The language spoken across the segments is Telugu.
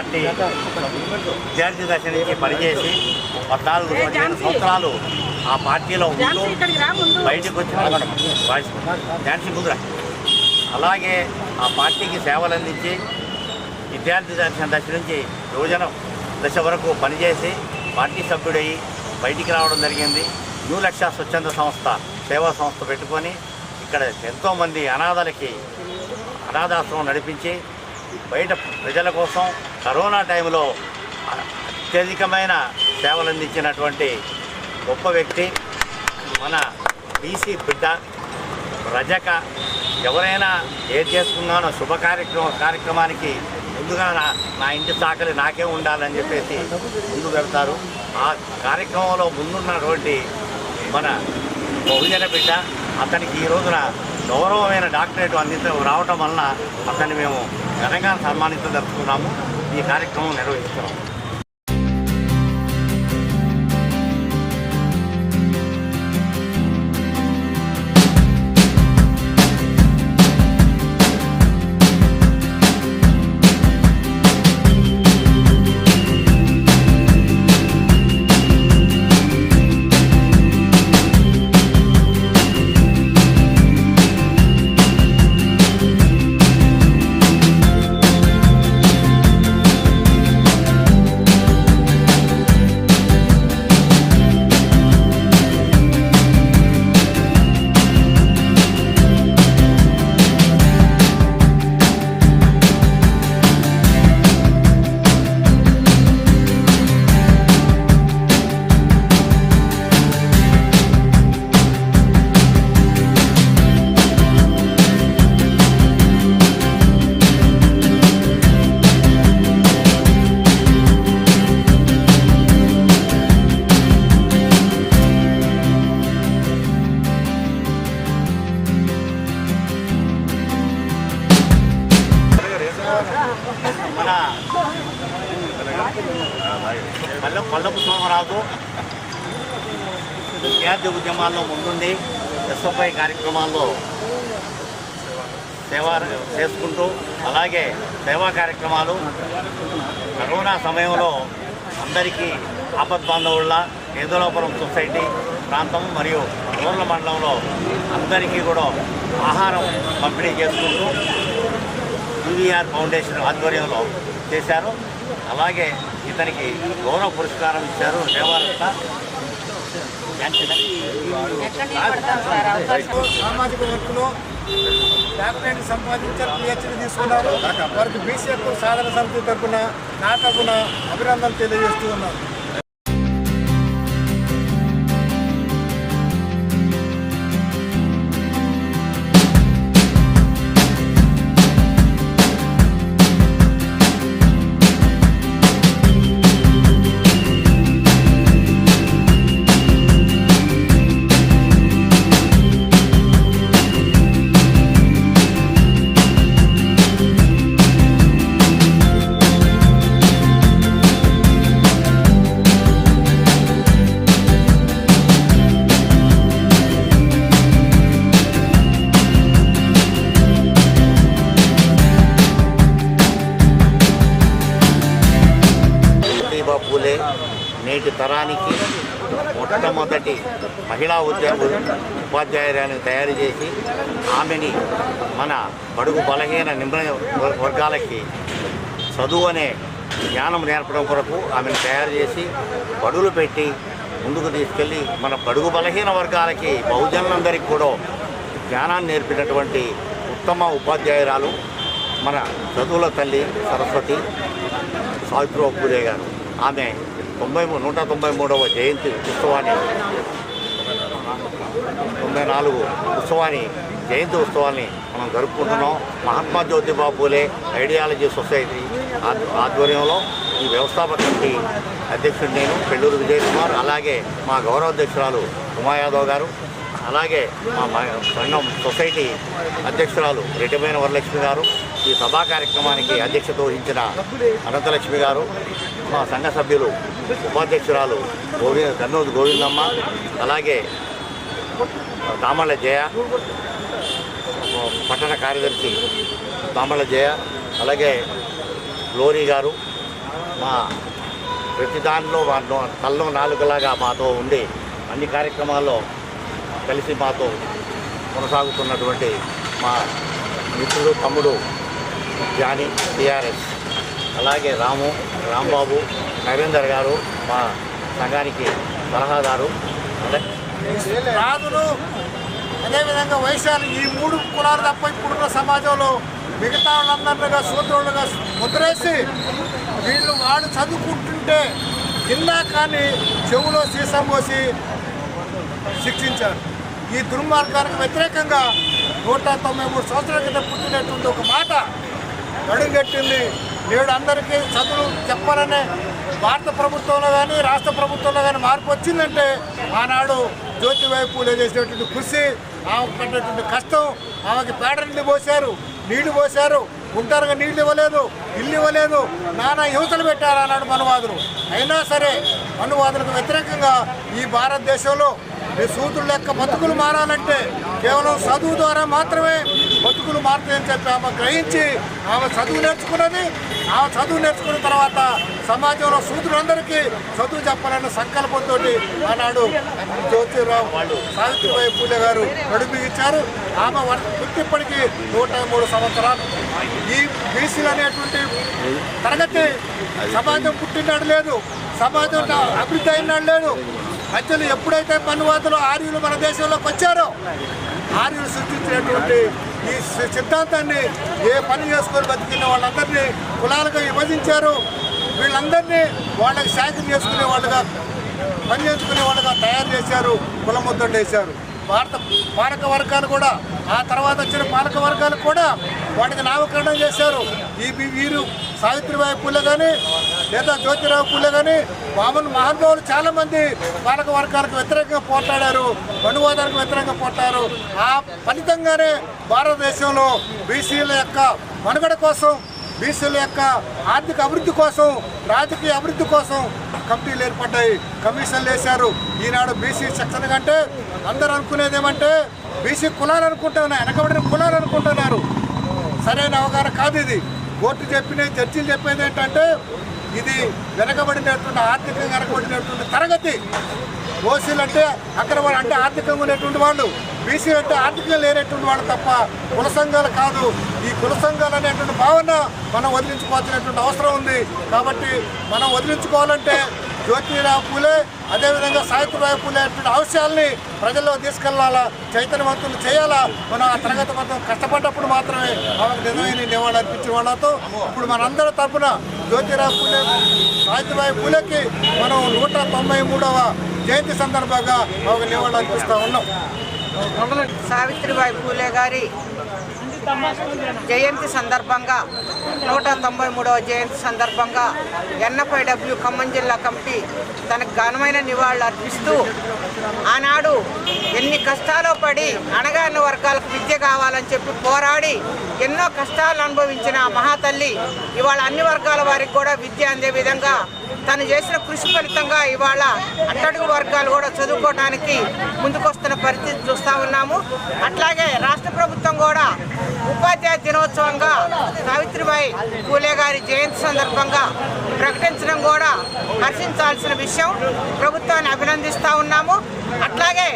పార్టీ విద్యార్థి దశ నుంచి పనిచేసి పద్నాలుగు పదిహేను సంవత్సరాలు ఆ పార్టీలో ఉంటూ బయటకు వచ్చి వాయిస్ ఝాన్సీ ముందురా. అలాగే ఆ పార్టీకి సేవలు అందించి విద్యార్థి దశ దశ నుంచి యువజన దశ వరకు పనిచేసి పార్టీ సభ్యుడయ్యి బయటికి రావడం జరిగింది. న్యూ లక్ష్య స్వచ్ఛంద సంస్థ సేవా సంస్థ పెట్టుకొని ఇక్కడ ఎంతోమంది అనాథలకి అనాథాశ్రమం నడిపించి బయట ప్రజల కోసం కరోనా టైంలో అత్యధికమైన సేవలు అందించినటువంటి గొప్ప వ్యక్తి మన బీసీ బిడ్డ రజక. ఎవరైనా ఏది చేసుకున్నానో శుభ కార్యక్రమ కార్యక్రమానికి ముందుగా నా నా ఇంటి సాకలి నాకే ఉండాలని చెప్పేసి ముందు వెళ్తారు. ఆ కార్యక్రమంలో ముందున్నటువంటి మన బహుజన బిడ్డ అతనికి ఈ రోజున గౌరవమైన డాక్టరేట్ అందించ రావటం వలన అతన్ని మేము ఘనంగా సన్మానించదలుచుకున్నాము. ఈ కార్యక్రమం నిర్వహిస్తున్నాము విద్యార్థి ఉద్యమాల్లో ముందుండి ఎస్ఎఫ్ఐ కార్యక్రమాల్లో సేవ చేసుకుంటూ అలాగే సేవా కార్యక్రమాలు కరోనా సమయంలో అందరికీ ఆపద్బాంధవుళ్ళ ఏదోలాపురం సొసైటీ ప్రాంతం మరియు ఊర్ల మండలంలో అందరికీ కూడా ఆహారం పంపిణీ చేసుకుంటూ యూవీఆర్ ఫౌండేషన్ ఆధ్వర్యంలో చేశారు. అలాగే ఇతనికి గౌరవ పురస్కారం ఇచ్చారు దేవాలత సామాజిక వర్క్లో డాక్టరేట్ సంపాదించారు పిహెచ్డి తీసుకున్నారు. వారికి బీసీఎఫ్ సాధన సమితి తరఫున నా తరఫున అభినందనలు తెలియజేస్తూ ఉన్నారు జ్యోతిబా నేటి తరానికి మొట్టమొదటి మహిళా ఉద్యోగ ఉపాధ్యాయురాలను తయారు చేసి ఆమెని మన బడుగు బలహీన నిమ్న వర్గాలకి చదువు అనే జ్ఞానం నేర్పడం కొరకు ఆమెను తయారు చేసి బడులు పెట్టి ముందుకు తీసుకెళ్ళి మన బడుగు బలహీన వర్గాలకి బహుజనులందరికీ కూడా జ్ఞానాన్ని నేర్పినటువంటి ఉత్తమ ఉపాధ్యాయురాలు మన చదువుల తల్లి సరస్వతి సావిత్రిబాబు గారు. ఆమె తొంభై మూడు నూట తొంభై మూడవ జయంతి ఉత్సవాన్ని తొంభై నాలుగు ఉత్సవాన్ని జయంతి ఉత్సవాన్ని మనం జరుపుకుంటున్నాం. మహాత్మా జ్యోతిబా పూలే ఐడియాలజీ సొసైటీ ఆధ్వర్యంలో ఈ వ్యవస్థాపక కమిటీ అధ్యక్షుడు నేను పెళ్ళూరు విజయ్ కుమార్ అలాగే మా గౌరవాధ్యక్షురాలు ఉమాయాదవ్ ఉమా యాదవ్ గారు అలాగే మా సంఘం సొసైటీ అధ్యక్షురాలు రెడ్డిమైన వరలక్ష్మి గారు ఈ సభా కార్యక్రమానికి అధ్యక్షత వహించిన అనంతలక్ష్మి గారు మా సంఘ సభ్యులు ఉపాధ్యక్షురాలు గోవి కన్నూరు గోవిందమ్మ అలాగే దామళ్ళ జయ పట్టణ కార్యదర్శి దామళ్ళ జయ అలాగే లోరీ గారు మా ప్రతి దానిలో మా నో- తల్లో నాలుగులాగా మాతో ఉండి అన్ని కార్యక్రమాల్లో కలిసి మాతో కొనసాగుతున్నటువంటి మా మిత్రుడు తమ్ముడు జానీ టిఆర్ఎస్. అలాగే రాము రాంబాబు నరేందర్ గారు మా సంఘానికి సలహాదారు. అదే. రాజులు అదేవిధంగా వైశాలు ఈ మూడు కులాలు తప్ప ఇప్పుడున్న సమాజంలో మిగతా వాళ్ళందరిగా సూత్రులుగా ముద్రేసి వీళ్ళు వాడు చదువుకుంటుంటే విన్నా కానీ చెవులో సీసం పోసి శిక్షించారు. ఈ దుర్మార్గానికి వ్యతిరేకంగా నూట తొంభై మూడు సంవత్సరాల క్రితం పుట్టినటువంటి ఒక మాట గడుగట్టింది నేడు అందరికీ చదువులు చెప్పాలనే భారత ప్రభుత్వంలో కానీ రాష్ట్ర ప్రభుత్వంలో కానీ మార్పు వచ్చిందంటే ఆనాడు జ్యోతిబాయి పూలే చేసినటువంటి కృషి ఆమెకు పడినటువంటి కష్టం ఆమెకి పేడ నీళ్ళు పోశారు నీళ్ళు పోశారు. ఉంటారుగా నీళ్ళు ఇవ్వలేదు ఇల్లు ఇవ్వలేదు. నానా యువతలు పెట్టారు ఆనాడు మనువాదులు. అయినా సరే మనువాదులకు వ్యతిరేకంగా ఈ భారతదేశంలో ఈ సూతుల లెక్క బతుకులు మారాలంటే కేవలం చదువు ద్వారా మాత్రమే బతుకులు మారుతాయని చెప్పి ఆమె గ్రహించి ఆమె చదువు నేర్చుకున్నది. ఆమె చదువు నేర్చుకున్న తర్వాత సమాజంలో సూతులందరికీ చదువు చెప్పాలన్న సంకల్పంతో ఆనాడు జ్యోతిరావు వాళ్ళు సావిత్రిబాయి పూలే గారు నడిపించారు ఆమె ఇప్పటికీ పుట్టిప్పటికీ నూట మూడు సంవత్సరాలు. ఈ బీసీలు అనేటువంటి తరగతి సమాజం పుట్టినాడు లేదు. సమాజం అభివృద్ధి అయినాడు లేదు. ప్రజలు ఎప్పుడైతే పన్నువాదులు ఆర్యులు మన దేశంలోకి వచ్చారో ఆర్యులు సృష్టించినటువంటి ఈ సిద్ధాంతాన్ని ఏ పని చేసుకొని బతికిన వాళ్ళందరినీ కులాలుగా విభజించారు. వీళ్ళందరినీ వాళ్ళకి శాఖ చేసుకునే వాళ్ళుగా పని చేసుకునే వాళ్ళుగా తయారు చేశారు కులముద్దలు వేశారు. భారత పాలక వర్గాలు కూడా ఆ తర్వాత వచ్చిన పాలక వర్గాలు కూడా వాటికి నామకరణం చేశారు. ఈ వీరు సావిత్రిబాయి పూలే కానీ లేదా జ్యోతిరావు పూలే కానీ వామన్ మహానుభావులు చాలామంది పాలక వర్గాలకు వ్యతిరేకంగా పోట్లాడారు బండువాదాలకు వ్యతిరేకంగా పోట్లాడారు. ఆ ఫలితంగానే భారతదేశంలో బీసీల యొక్క మనుగడ కోసం బీసీల యొక్క ఆర్థిక అభివృద్ధి కోసం రాజకీయ అభివృద్ధి కోసం కమిటీలు ఏర్పడ్డాయి. కమిషన్లు వేశారు. ఈనాడు బీసీ సెక్షన్ కంటే అందరూ అనుకునేది ఏమంటే బీసీ కులాలు అనుకుంటున్నారు వెనకబడిన కులాలు అనుకుంటున్నారు. సరైన అవగాహన కాదు ఇది. కోర్టు చెప్పిన చర్చలు చెప్పేది ఏంటంటే ఇది వెనకబడినటువంటి ఆర్థికంగా వెనకబడినటువంటి తరగతి. ఓసీలు అంటే అక్కడ వాళ్ళు అంటే ఆర్థికంగా ఉండేటువంటి వాళ్ళు. బీసీలు అంటే ఆర్థికంగా లేనటువంటి వాళ్ళు తప్ప కుల సంఘాలు కాదు. ఈ కుల సంఘాలు అనేటువంటి భావన మనం వదిలించుకోవాల్సినటువంటి అవసరం ఉంది. కాబట్టి మనం వదిలించుకోవాలంటే జ్యోతిరావు పూలే అదేవిధంగా సావిత్రిబాయి పూలే అటువంటి అంశాలని ప్రజల్లో తీసుకెళ్ళాలా చైతన్యవంతులు చేయాలా? మనం ఆ తరగతి మొత్తం కష్టపడ్డప్పుడు మాత్రమే ఆమెకు నిజమైన నివాళి అర్పించిన వాళ్ళతో. ఇప్పుడు మనందరి తరపున జ్యోతిరావు పూలే సావిత్రిబాయి పూలేకి మనం నూట తొంభై మూడవ జయంతి సందర్భంగా ఆమెకు నివాళి అర్పిస్తూ ఉన్నాం. సావిత్రిబాయి పూలే గారి జయంతి సందర్భంగా నూట తొంభై మూడవ జయంతి సందర్భంగా ఎన్ఎఫ్ఐడబ్ల్యూ ఖమ్మం జిల్లా కమిటీ తనకు ఘనమైన నివాళులు అర్పిస్తూ ఆనాడు ఎన్ని కష్టాలు పడి అణగారిన వర్గాలకు విద్య కావాలని చెప్పి పోరాడి ఎన్నో కష్టాలు అనుభవించిన మహాతల్లి ఇవాళ అన్ని వర్గాల వారికి కూడా విద్య అందే విధంగా తను చేసిన కృషి ఫలితంగా ఇవాళ అట్టడుగు వర్గాలు కూడా చదువుకోవడానికి ముందుకొస్తున్న పరిస్థితి చూస్తూ ఉన్నాము. అట్లాగే రాష్ట్ర ప్రభుత్వం కూడా ఉపాధ్యాయ దినోత్సవంగా సావిత్రిబాయి పూలే గారి జయంతి సందర్భంగా ప్రకటించడం కూడా హర్షించాల్సిన విషయం. ప్రభుత్వాన్ని అభినందిస్తూ ఉన్నాము. అట్లాగే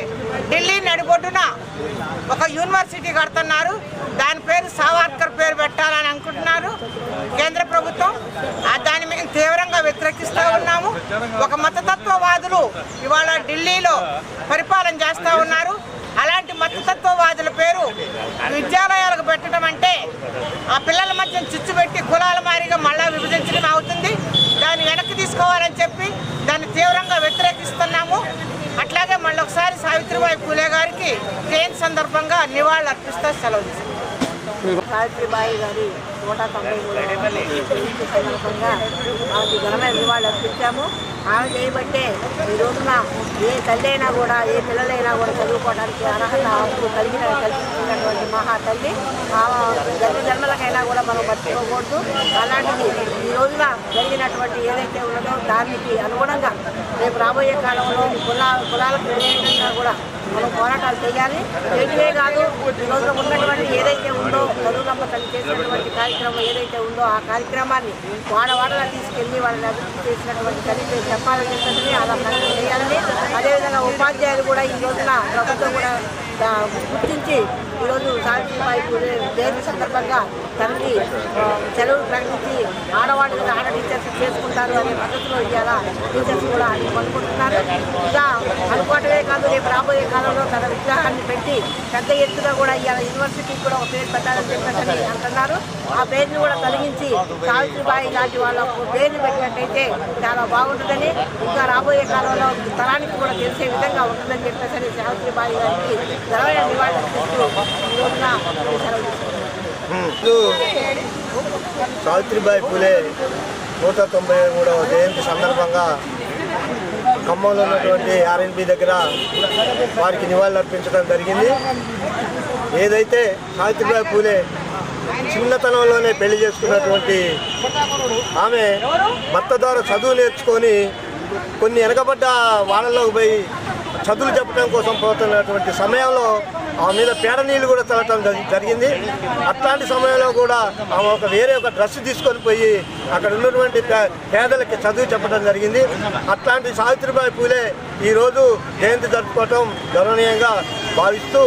ఢిల్లీ నడిబొడ్డున ఒక యూనివర్సిటీ కడుతున్నారు. దాని పేరు సావర్కర్ పేరు పెట్టాలని అనుకుంటున్నారు. కేంద్ర ప్రభుత్వం ఆ దాన్ని మేము తీవ్రంగా వ్యతిరేకిస్తూ ఉన్నాము. ఒక మతతత్వవాదులు ఇవాళ ఢిల్లీలో పరిపాలన చేస్తూ ఉన్నారు. అలాంటి మతతత్వవాదుల పేరు విద్యాలయాలకు పెట్టడం అంటే ఆ పిల్లల మధ్య చిచ్చు పెట్టి కులాల మారిగా మళ్ళా విభజించడం అవుతుంది. దాన్ని వెనక్కి తీసుకోవాలని చెప్పి దాన్ని తీవ్రంగా వ్యతిరేకిస్తున్నాము. అట్లాగే మళ్ళొకసారి సావిత్రిబాయి పూలే గారికి జయంతి సందర్భంగా నివాళులు అర్పిస్తా సెలవు సావిత్రిబాయి గారి నూట తొంభై మూడు సందర్భంగా ఆమెకి ఘనమైన నివాళులు అర్పించాము. ఆమె చేయబట్టే ఈ రోజున ఏ తల్లి అయినా కూడా ఏ పిల్లలైనా కూడా చదువుకోవడానికి అర్హత హక్కు కలిగిన కల్పించినటువంటి మహా తల్లి జన్మ జన్మలకైనా కూడా మనం మర్చిపోకూడదు. అలాంటిది ఈ రోజున జరిగినటువంటి ఏదైతే ఉన్నదో దానికి అనుగుణంగా రేపు రాబోయే కాలంలో కులా కులాలకు వ్యతిరేకంగా కూడా మనం పోరాటాలు చేయాలి. వేటివే కాదు ఈ ఉన్నటువంటి ఏదైతే ఉందో చదువులమ్మ తల్లి చేసినటువంటి కార్యక్రమం ఏదైతే ఉందో ఆ కార్యక్రమాన్ని వాడవాడలా తీసుకెళ్ళి వాళ్ళని అభివృద్ధి చేసినటువంటి తల్లి చెప్పాలని చెప్పి అలా ప్రకటన చేయాలని అదేవిధంగా ఉపాధ్యాయులు కూడా ఈ రోజున ప్రభుత్వం కూడా గుర్తించి ఈరోజు సావిత్రిబాయి పూలే జయంతి సందర్భంగా తనకి సెలవు ప్రకటించి ఆడవాళ్ళు ఆడ టీచర్స్ చేసుకుంటారు అనే పద్ధతిలో ఇవాళ టీచర్స్ కూడా అని అనుకుంటున్నారు ఇంకా అనుకోవటమే కాదు రేపు రాబోయే కాలంలో తన విగ్రహాన్ని పెట్టి పెద్ద ఎత్తున కూడా ఇవాళ యూనివర్సిటీకి కూడా ఒక పేరు పెట్టాలని చెప్పేసి అంటున్నారు. ఆ పేరుని కూడా తొలగించి సావిత్రిబాయి లాంటి వాళ్ళ పేరు పెట్టినట్టయితే చాలా బాగుంటుందని ఇంకా రాబోయే కాలంలో తరానికి కూడా తెలిసే విధంగా ఉంటుందని చెప్పేసి సావిత్రిబాయి గారికి ఘనమైన సావిత్రిబాయి పూలే నూట తొంభై మూడవ జయంతి సందర్భంగా ఖమ్మంలో ఉన్నటువంటి ఆర్ఎన్బి దగ్గర వారికి నివాళులు అర్పించడం జరిగింది. ఏదైతే సావిత్రిబాయి పూలే చిన్నతనంలోనే పెళ్ళి చేసుకున్నటువంటి ఆమె భర్త ద్వారా చదువు నేర్చుకొని కొన్ని వెనకబడ్డ వాళ్ళలోకి పోయి చదువులు చెప్పడం కోసం పోతున్నటువంటి సమయంలో ఆమె మీద పేడ నీళ్ళు కూడా చల్లటం జరిగింది. అట్లాంటి సమయంలో కూడా ఆమె ఒక వేరే ఒక డ్రెస్ తీసుకొని పోయి అక్కడ ఉన్నటువంటి పే- పేదలకి చదువు చెప్పడం జరిగింది. అట్లాంటి సావిత్రిబాయి పూలే ఈరోజు జయంతి జరుపుకోవటం గౌరవనీయంగా భావిస్తూ